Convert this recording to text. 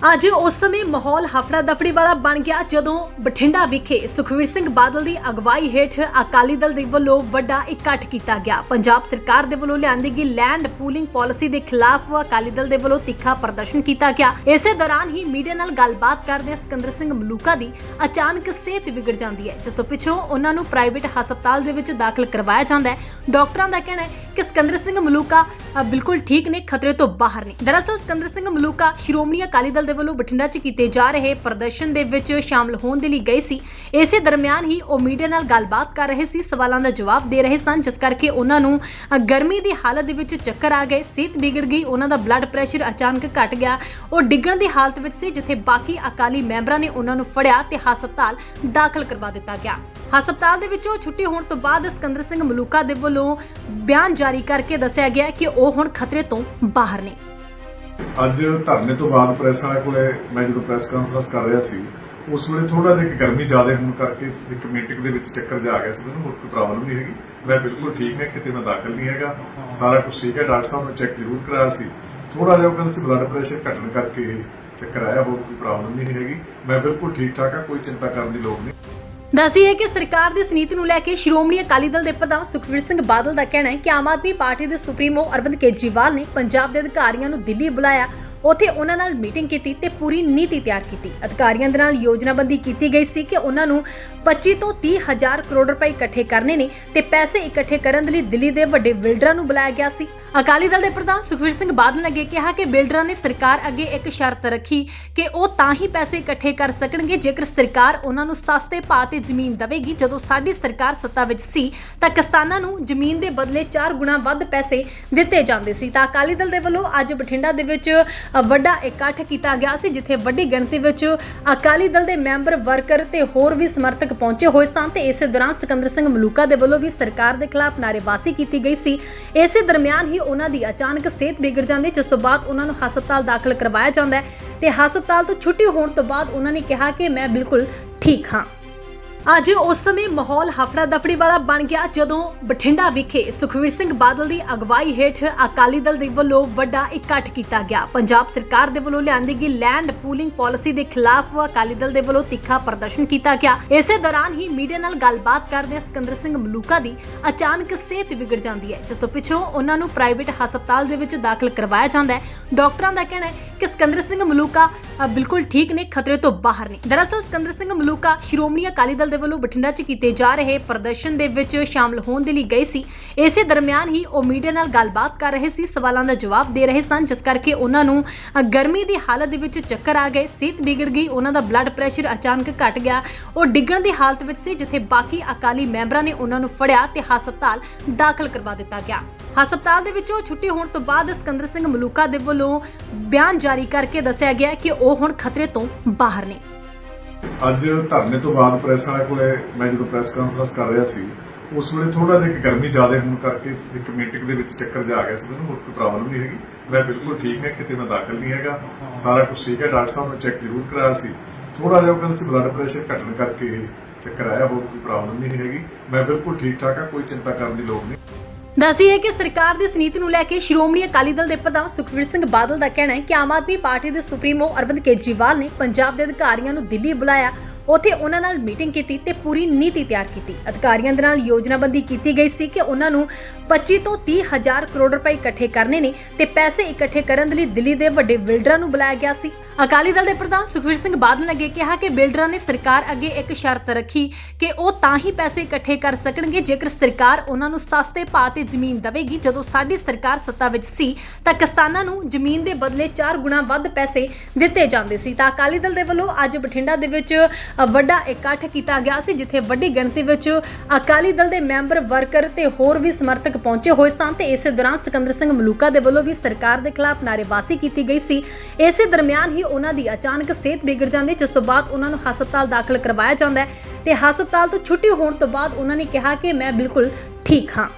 ਅੱਜ ਉਸ ਸਮੇਂ ਮਾਹੌਲ ਹਫੜਾ ਦਫੜੀ ਵਾਲਾ ਬਣ ਗਿਆ ਜਦੋਂ ਬਠਿੰਡਾ ਵਿਖੇ ਸੁਖਵੀਰ ਸਿੰਘ ਬਾਦਲ ਦੀ ਅਗਵਾਈ ਹੇਠ ਅਕਾਲੀ ਦਲ ਦੇ ਵੱਲੋਂ ਵੱਡਾ ਇਕੱਠ ਕੀਤਾ ਗਿਆ। ਪੰਜਾਬ ਸਰਕਾਰ ਦੇ ਵੱਲੋਂ ਲਿਆਂਦੀ ਗਈ ਲੈਂਡ ਪੂਲਿੰਗ ਪਾਲਿਸੀ ਦੇ ਖਿਲਾਫ ਅਕਾਲੀ ਦਲ ਦੇ ਵੱਲੋਂ ਤਿੱਖਾ ਪ੍ਰਦਰਸ਼ਨ ਕੀਤਾ ਗਿਆ। ਇਸੇ ਦੌਰਾਨ ਹੀ ਮੀਡੀਆ ਨਾਲ ਗੱਲਬਾਤ ਕਰਦੇ ਸਿਕੰਦਰ ਸਿੰਘ ਮਲੂਕਾ ਦੀ ਅਚਾਨਕ ਸਿਹਤ ਵਿਗੜ ਜਾਂਦੀ ਹੈ, ਜਿਸ ਤੋਂ ਪਿੱਛੋਂ ਉਹਨਾਂ ਨੂੰ ਪ੍ਰਾਈਵੇਟ ਹਸਪਤਾਲ ਦੇ ਵਿੱਚ ਦਾਖਲ ਕਰਵਾਇਆ ਜਾਂਦਾ ਹੈ। ਡਾਕਟਰਾਂ ਦਾ ਕਹਿਣਾ ਹੈ ਕਿ ਸਿਕੰਦਰ ਸਿੰਘ ਮਲੂਕਾ ਬਿਲਕੁਲ ਠੀਕ ਨੇ, ਖਤਰੇ ਤੋਂ ਬਾਹਰ ਨੇ। ਦਰਅਸਲ ਸਿਕੰਦਰ ਸਿੰਘ ਮਲੂਕਾ, ਸ਼੍ਰੋਮਣੀ ਅਕਾਲੀ ਦਲ ਦੇ ਵੱਲੋਂ ਬਠਿੰਡਾ 'ਚ ਕੀਤੇ ਜਾ ਰਹੇ ਪ੍ਰਦਰਸ਼ਨ ਦੇ ਵਿੱਚ ਸ਼ਾਮਲ ਹੋਣ ਦੇ ਲਈ ਗਏ ਸੀ। ਇਸੇ ਦਰਮਿਆਨ ਹੀ ਉਹ ਮੀਡੀਆ ਨਾਲ ਗੱਲਬਾਤ ਕਰ ਰਹੇ ਸੀ। ਸਵਾਲਾਂ ਦਾ ਜਵਾਬ ਦੇ ਰਹੇ ਸਨ, ਜਿਸ ਕਰਕੇ ਉਹਨਾਂ ਨੂੰ ਗਰਮੀ ਦੀ ਹਾਲਤ ਦੇ ਵਿੱਚ ਚੱਕਰ ਆ ਗਏ। ਸਿਹਤ ਵਿਗੜ ਗਈ, ਉਹਨਾਂ ਦਾ ਬਲੱਡ ਪ੍ਰੈਸ਼ਰ ਅਚਾਨਕ ਘਟ ਗਿਆ। ਉਹ ਡਿੱਗਣ ਦੀ ਹਾਲਤ ਵਿੱਚ ਸੀ, ਜਿੱਥੇ ਬਾਕੀ ਅਕਾਲੀ ਮੈਂਬਰਾਂ ਨੇ ਉਹਨਾਂ ਨੂੰ ਫੜਿਆ ਤੇ ਹਸਪਤਾਲ ਦਾਖਲ ਕਰਵਾ ਦਿੱਤਾ ਗਿਆ। ਹਸਪਤਾਲ ਦੇ ਵਿੱਚੋਂ ਛੁੱਟੀ ਹੋਣ ਤੋਂ ਬਾਅਦ ਸਿਕੰਦਰ ਸਿੰਘ ਮਲੂਕਾ ਦੇ ਵੱਲੋਂ ਬਿਆਨ ਜਾਰੀ ਕਰਕੇ ਦੱਸਿਆ ਗਿਆ ਕਿ ਉਹ ਹੁਣ ਖਤਰੇ ਤੋਂ ਬਾਹਰ ਨੇ। ਅੱਜ ਧਰਨੇ ਤੋਂ ਬਾਅਦ ਪ੍ਰੈਸ ਵਾਲੇ ਕੋਲੇ ਮੈਂ ਜਦੋਂ ਪ੍ਰੈਸ ਕਾਨਫਰੰਸ ਕਰ ਰਿਹਾ ਸੀ, ਉਸ ਵੇਲੇ ਥੋੜਾ ਜਿਹਾ ਗਰਮੀ ਜ਼ਿਆਦਾ ਹੋਣ ਕਰਕੇ ਇੱਕ ਮੀਟਿੰਗ ਦੇ ਵਿੱਚ ਚੱਕਰ ਜਾ ਗਿਆ ਸੀ, ਮੈਨੂੰ ਹੋਰ ਕੋਈ ਪ੍ਰੋਬਲਮ ਨਹੀਂ ਹੈਗੀ। ਮੈਂ ਬਿਲਕੁਲ ਠੀਕ ਹੈ, ਕਿਤੇ ਮੈਂ ਦਾਖਲ ਨਹੀਂ ਹੈਗਾ। ਸਾਰਾ ਕੁਝ ਠੀਕ ਹੈ, ਡਾਕਟਰ ਸਾਹਿਬ ਨੇ ਚੈੱਕ ਜ਼ਰੂਰ ਕਰਾਇਆ ਸੀ। ਥੋੜਾ ਜਿਹਾ ਉਹ ਕਹਿੰਦੇ ਸੀ ਬਲੱਡ ਪ੍ਰੈਸ਼ਰ ਘਟਣ ਕਰਕੇ ਚੱਕਰ ਆਇਆ, ਹੋਰ ਕੋਈ ਪ੍ਰੋਬਲਮ ਨਹੀਂ ਹੈਗੀ। ਮੈਂ ਬਿਲਕੁਲ ਠੀਕ ਠਾਕ ਹਾਂ, ਕੋਈ ਚਿੰਤਾ ਕਰਨ ਦੀ ਲੋੜ ਨਹੀਂ। ਦੱਸੀ ਹੈ ਕਿ ਸਰਕਾਰ ਦੀ ਇਸ ਨੀਤੀ ਨੂੰ ਲੈ ਕੇ ਸ਼੍ਰੋਮਣੀ ਅਕਾਲੀ ਦਲ ਦੇ ਪ੍ਰਧਾਨ ਸੁਖਵੀਰ ਸਿੰਘ ਬਾਦਲ ਦਾ ਕਹਿਣਾ ਹੈ ਕਿ ਆਮ ਆਦਮੀ ਪਾਰਟੀ ਦੇ ਸੁਪਰੀਮੋ ਅਰਵਿੰਦ ਕੇਜਰੀਵਾਲ ਨੇ ਪੰਜਾਬ ਦੇ ਅਧਿਕਾਰੀਆਂ ਨੂੰ ਦਿੱਲੀ ਬੁਲਾਇਆ। ਉੱਥੇ ਉਹਨਾਂ ਨਾਲ ਮੀਟਿੰਗ ਕੀਤੀ ਤੇ ਪੂਰੀ ਨੀਤੀ ਤਿਆਰ ਕੀਤੀ। ਅਧਿਕਾਰੀਆਂ ਦੇ ਨਾਲ ਯੋਜਨਾਬੰਦੀ ਕੀਤੀ ਗਈ ਸੀ ਕਿ ਉਹਨਾਂ ਨੂੰ 25 ਤੋਂ 30 ਹਜ਼ਾਰ ਕਰੋੜ ਰੁਪਏ ਇਕੱਠੇ ਕਰਨੇ ਨੇ ਤੇ ਪੈਸੇ ਇਕੱਠੇ ਕਰਨ ਦੇ ਲਈ ਦਿੱਲੀ ਦੇ ਵੱਡੇ ਬਿਲਡਰਾਂ ਨੂੰ ਬੁਲਾਇਆ ਗਿਆ ਸੀ। ਅਕਾਲੀ ਦਲ ਦੇ ਪ੍ਰਧਾਨ ਸੁਖਵੀਰ ਸਿੰਘ ਬਾਦਲ ਨੇ ਕਿਹਾ ਕਿ ਬਿਲਡਰਾਂ ਨੇ ਸਰਕਾਰ ਅੱਗੇ ਇੱਕ ਸ਼ਰਤ ਰੱਖੀ ਕਿ ਉਹ ਤਾਂ ਹੀ ਪੈਸੇ ਇਕੱਠੇ ਕਰ ਸਕਣਗੇ, ਜੇਕਰ ਸਰਕਾਰ ਉਹਨਾਂ ਨੂੰ ਸਸਤੇ ਭਾਅ ਤੇ ਜ਼ਮੀਨ ਦੇਵੇਗੀ। ਜਦੋਂ ਸਾਡੀ ਸਰਕਾਰ ਸੱਤਾ ਵਿੱਚ ਸੀ, ਤਾਂ ਕਿਸਾਨਾਂ ਨੂੰ ਜ਼ਮੀਨ ਦੇ ਬਦਲੇ 4 ਗੁਣਾ ਵੱਧ ਪੈਸੇ ਦਿੱਤੇ ਜਾਂਦੇ ਸੀ। ਤਾਂ ਅਕਾਲੀ ਦਲ ਦੇ ਵੱਲੋਂ ਅੱਜ ਬਠਿੰਡਾ ਦੇ ਵਿੱਚ ਵੱਡਾ ਇਕੱਠ ਕੀਤਾ ਗਿਆ ਸੀ, ਜਿੱਥੇ ਵੱਡੀ ਗਿਣਤੀ ਵਿੱਚ ਅਕਾਲੀ ਦਲ ਦੇ ਮੈਂਬਰ, ਵਰਕਰ ਤੇ ਹੋਰ ਵੀ ਸਮਰਥਕ ਪਹੁੰਚੇ ਹੋਏ ਸਨ ਤੇ ਇਸੇ ਦੌਰਾਨ ਸਿਕੰਦਰ ਸਿੰਘ ਮਲੂਕਾ ਦੇ ਵੱਲੋਂ ਵੀ ਸਰਕਾਰ ਦੇ ਖਿਲਾਫ ਨਾਅਰੇਬਾਜ਼ੀ ਕੀਤੀ ਗਈ ਸੀ। ਇਸੇ ਦਰਮਿਆਨ ਹੀ ਉਹਨਾਂ ਦੀ ਅਚਾਨਕ ਸਿਹਤ ਵਿਗੜ ਜਾਂਦੀ, ਜਿਸ ਤੋਂ ਬਾਅਦ ਉਹਨਾਂ ਨੂੰ ਹਸਪਤਾਲ ਦਾਖਲ ਕਰਵਾਇਆ ਜਾਂਦਾ ਹੈ ਤੇ ਹਸਪਤਾਲ ਤੋਂ ਛੁੱਟੀ ਹੋਣ ਤੋਂ ਬਾਅਦ ਉਹਨਾਂ ਨੇ ਕਿਹਾ ਕਿ ਮੈਂ ਬਿਲਕੁਲ ਠੀਕ ਹਾਂ। ਅੱਜ ਉਸ ਸਮੇਂ ਮਾਹੌਲ ਹਫੜਾ ਦਫੜੀ ਵਾਲਾ ਬਣ ਗਿਆ ਜਦੋਂ ਬਠਿੰਡਾ ਵਿਖੇ ਸੁਖਵੀਰ ਸਿੰਘ ਬਾਦਲ ਦੀ ਅਗਵਾਈ ਹੇਠ ਅਕਾਲੀ ਦਲ ਦੇ ਵੱਲੋਂ ਵੱਡਾ ਇਕੱਠ ਕੀਤਾ ਗਿਆ। ਪੰਜਾਬ ਸਰਕਾਰ ਦੇ ਵੱਲੋਂ ਲਿਆਂਦੀ ਗਈ ਲੈਂਡ ਪੂਲਿੰਗ ਪਾਲਿਸੀ ਦੇ ਖਿਲਾਫ ਅਕਾਲੀ ਦਲ ਦੇ ਵੱਲੋਂ ਤਿੱਖਾ ਪ੍ਰਦਰਸ਼ਨ ਕੀਤਾ ਗਿਆ। ਇਸੇ ਦੌਰਾਨ ਹੀ ਮੀਡੀਆ ਨਾਲ ਗੱਲਬਾਤ ਕਰਦੇ ਸਿਕੰਦਰ ਸਿੰਘ ਮਲੂਕਾ ਦੀ ਅਚਾਨਕ ਸਿਹਤ ਵਿਗੜ ਜਾਂਦੀ ਹੈ। ਜਿਸ ਤੋਂ ਪਿੱਛੋਂ ਉਹਨਾਂ ਨੂੰ ਪ੍ਰਾਈਵੇਟ ਹਸਪਤਾਲ ਦੇ ਵਿੱਚ ਦਾਖਲ ਕਰਵਾਇਆ ਜਾਂਦਾ ਹੈ। ਡਾਕਟਰਾਂ ਦਾ ਕਹਿਣਾ ਹੈ ਕਿ ਸਿਕੰਦਰ ਸਿੰਘ ਮਲੂਕਾ ਬਿਲਕੁਲ ਠੀਕ ਨੇ, ਖਤਰੇ ਤੋਂ ਬਾਹਰ ਨੇ। ਦਰਅਸਲ ਸਿਕੰਦਰ ਸਿੰਘ ਮਲੂਕਾ ਸ਼੍ਰੋਮਣੀ ਅਕਾਲੀ ਦਲ ਦੇ ਵੱਲੋਂ ਬਠਿੰਡਾ 'ਚ ਕੀਤੇ ਜਾ ਰਹੇ ਪ੍ਰਦਰਸ਼ਨ ਦੇ ਵਿੱਚ ਸ਼ਾਮਲ ਹੋਣ ਦੇ ਲਈ ਗਏ ਸੀ। ਇਸੇ ਦਰਮਿਆਨ ਹੀ ਉਹ ਮੀਡੀਆ ਨਾਲ ਗੱਲਬਾਤ ਕਰ ਰਹੇ ਸੀ, ਸਵਾਲਾਂ ਦਾ ਜਵਾਬ ਦੇ ਰਹੇ ਸਨ, ਜਿਸ ਕਰਕੇ ਉਹਨਾਂ ਨੂੰ ਗਰਮੀ ਦੀ ਹਾਲਤ ਦੇ ਵਿੱਚ ਚੱਕਰ ਆ ਗਏ। ਸਿਹਤ ਵਿਗੜ ਗਈ, ਉਹਨਾਂ ਦਾ ਬਲੱਡ ਪ੍ਰੈਸ਼ਰ ਅਚਾਨਕ ਘਟ ਗਿਆ। ਉਹ ਡਿੱਗਣ ਦੀ ਹਾਲਤ ਵਿੱਚ ਸੀ, ਜਿੱਥੇ ਬਾਕੀ ਅਕਾਲੀ ਮੈਂਬਰਾਂ ਨੇ ਉਹਨਾਂ ਨੂੰ ਫੜਿਆ ਤੇ ਹਸਪਤਾਲ ਦਾਖਲ ਕਰਵਾ ਦਿੱਤਾ ਗਿਆ। ਹਸਪਤਾਲ ਦੇ ਵਿੱਚੋਂ ਛੁੱਟੀ ਹੋਣ ਤੋਂ ਬਾਅਦ ਸਿਕੰਦਰ ਸਿੰਘ ਮਲੂਕਾ ਦੇ ਵੱਲੋਂ ਬਿਆਨ ਜਾਰੀ ਕਰਕੇ ਦੱਸਿਆ ਗਿਆ ਕਿ ਉਹ ਹੁਣ ਖਤਰੇ ਤੋਂ ਬਾਹਰ ਨੇ। ਅੱਜ ਧਰਨੇ ਤੋਂ ਬਾਅਦ ਪ੍ਰੈਸ ਵਾਲੇ ਕੋਲੇ ਮੈਂ ਜਦੋਂ ਪ੍ਰੈਸ ਕਾਨਫਰੰਸ ਕਰ ਰਿਹਾ ਸੀ, ਉਸ ਵੇਲੇ ਥੋੜਾ ਜਿਹਾ ਗਰਮੀ ਜ਼ਿਆਦਾ ਹੋਣ ਕਰਕੇ ਇੱਕ ਮੀਟਿੰਗ ਦੇ ਵਿੱਚ ਚੱਕਰ ਜਾ ਗਿਆ ਸੀ, ਮੈਨੂੰ ਹੋਰ ਕੋਈ ਪ੍ਰੋਬਲਮ ਨਹੀਂ ਹੈਗੀ। ਮੈਂ ਬਿਲਕੁਲ ਠੀਕ ਹੈ, ਕਿਤੇ ਮੈਂ ਦਾਖਲ ਨਹੀਂ ਹੈਗਾ। ਸਾਰਾ ਕੁਝ ਠੀਕ ਹੈ, ਡਾਕਟਰ ਸਾਹਿਬ ਨੇ ਚੈੱਕ ਜ਼ਰੂਰ ਕਰਾਇਆ ਸੀ। ਥੋੜਾ ਜਿਹਾ ਉਹ ਕਹਿੰਦੇ ਸੀ ਬਲੱਡ ਪ੍ਰੈਸ਼ਰ ਘਟਣ ਕਰਕੇ ਚੱਕਰ ਆਇਆ, ਹੋਰ ਕੋਈ ਪ੍ਰੋਬਲਮ ਨਹੀਂ ਹੈਗੀ। ਮੈਂ ਬਿਲਕੁਲ ਠੀਕ ਠਾਕ ਹਾਂ, ਕੋਈ ਚਿੰਤਾ ਕਰਨ ਦੀ ਲੋੜ ਨਹੀਂ। ਦੱਸੀ ਹੈ ਕਿ ਸਰਕਾਰ ਦੀ ਇਸ ਨੀਤੀ ਨੂੰ ਲੈ ਕੇ ਸ਼੍ਰੋਮਣੀ ਅਕਾਲੀ ਦਲ ਦੇ ਪ੍ਰਧਾਨ ਸੁਖਵੀਰ ਸਿੰਘ ਬਾਦਲ ਦਾ ਕਹਿਣਾ ਹੈ ਕਿ ਆਮ ਆਦਮੀ ਪਾਰਟੀ ਦੇ ਸੁਪਰੀਮੋ ਅਰਵਿੰਦ ਕੇਜਰੀਵਾਲ ਨੇ ਪੰਜਾਬ ਦੇ ਅਧਿਕਾਰੀਆਂ ਨੂੰ ਦਿੱਲੀ ਬੁਲਾਇਆ, ਉੱਥੇ ਉਹਨਾਂ ਨਾਲ ਮੀਟਿੰਗ ਕੀਤੀ ਤੇ ਪੂਰੀ ਨੀਤੀ ਤਿਆਰ ਕੀਤੀ। ਅਧਿਕਾਰੀਆਂ ਦੇ ਨਾਲ ਯੋਜਨਾਬੰਦੀ ਕੀਤੀ ਗਈ ਸੀ ਕਿ ਉਹਨਾਂ ਨੂੰ 25 ਤੋਂ 30 ਹਜ਼ਾਰ ਕਰੋੜ ਰੁਪਏ ਇਕੱਠੇ ਕਰਨੇ ਨੇ ਤੇ ਪੈਸੇ ਇਕੱਠੇ ਕਰਨ ਦੇ ਲਈ ਦਿੱਲੀ ਦੇ ਵੱਡੇ ਬਿਲਡਰਾਂ ਨੂੰ ਬੁਲਾਇਆ ਗਿਆ ਸੀ। ਅਕਾਲੀ ਦਲ ਦੇ ਪ੍ਰਧਾਨ ਸੁਖਵੀਰ ਸਿੰਘ ਬਾਦਲ ਨੇ ਅੱਗੇ ਕਿਹਾ ਕਿ ਬਿਲਡਰਾਂ ਨੇ ਸਰਕਾਰ ਅੱਗੇ ਇੱਕ ਸ਼ਰਤ ਰੱਖੀ ਕਿ ਉਹ ਤਾਂ ਹੀ ਪੈਸੇ ਇਕੱਠੇ ਕਰ ਸਕਣਗੇ। ਜੇਕਰ ਸਰਕਾਰ ਉਹਨਾਂ ਨੂੰ ਸਸਤੇ ਭਾਅ ਤੇ ਜ਼ਮੀਨ ਦੇਵੇਗੀ, ਜਦੋਂ ਸਾਡੀ ਸਰਕਾਰ ਸੱਤਾ ਵਿੱਚ ਸੀ, ਤਾਂ ਕਿਸਾਨਾਂ ਨੂੰ ਜ਼ਮੀਨ ਦੇ ਬਦਲੇ 4 ਗੁਣਾ ਵੱਧ ਪੈਸੇ ਦਿੱਤੇ ਜਾਂਦੇ ਸੀ। ਤਾਂ ਅਕਾਲੀ ਦਲ ਦੇ ਵੱਲੋਂ ਅੱਜ ਬਠਿੰਡਾ ਦੇ ਵਿੱਚ ਵੱਡਾ ਇਕੱਠ ਕੀਤਾ ਗਿਆ ਸੀ, ਜਿੱਥੇ ਵੱਡੀ ਗਿਣਤੀ ਵਿੱਚ ਅਕਾਲੀ ਦਲ ਦੇ ਮੈਂਬਰ ਵਰਕਰ ਤੇ ਹੋਰ ਵੀ ਸਮਰਥਕ ਪਹੁੰਚੇ ਹੋਏ ਸਨ ਤੇ ਇਸੇ ਦੌਰਾਨ ਸਿਕੰਦਰ ਸਿੰਘ ਮਲੂਕਾ ਦੇ ਵੱਲੋਂ ਵੀ ਸਰਕਾਰ ਦੇ ਖਿਲਾਫ ਨਾਅਰੇਬਾਜ਼ੀ ਕੀਤੀ ਗਈ ਸੀ। ਇਸੇ ਦਰਮਿਆਨ ਹੀ ਉਹਨਾਂ ਦੀ ਅਚਾਨਕ ਸਿਹਤ ਵਿਗੜ ਜਾਂਦੀ, ਜਿਸ ਤੋਂ ਬਾਅਦ ਉਹਨਾਂ ਨੂੰ ਹਸਪਤਾਲ ਦਾਖਲ ਕਰਵਾਇਆ ਜਾਂਦਾ ਹੈ ਤੇ ਹਸਪਤਾਲ ਤੋਂ ਛੁੱਟੀ ਹੋਣ ਤੋਂ ਬਾਅਦ ਉਹਨਾਂ ਨੇ ਕਿਹਾ ਕਿ ਮੈਂ ਬਿਲਕੁਲ ਠੀਕ ਹਾਂ।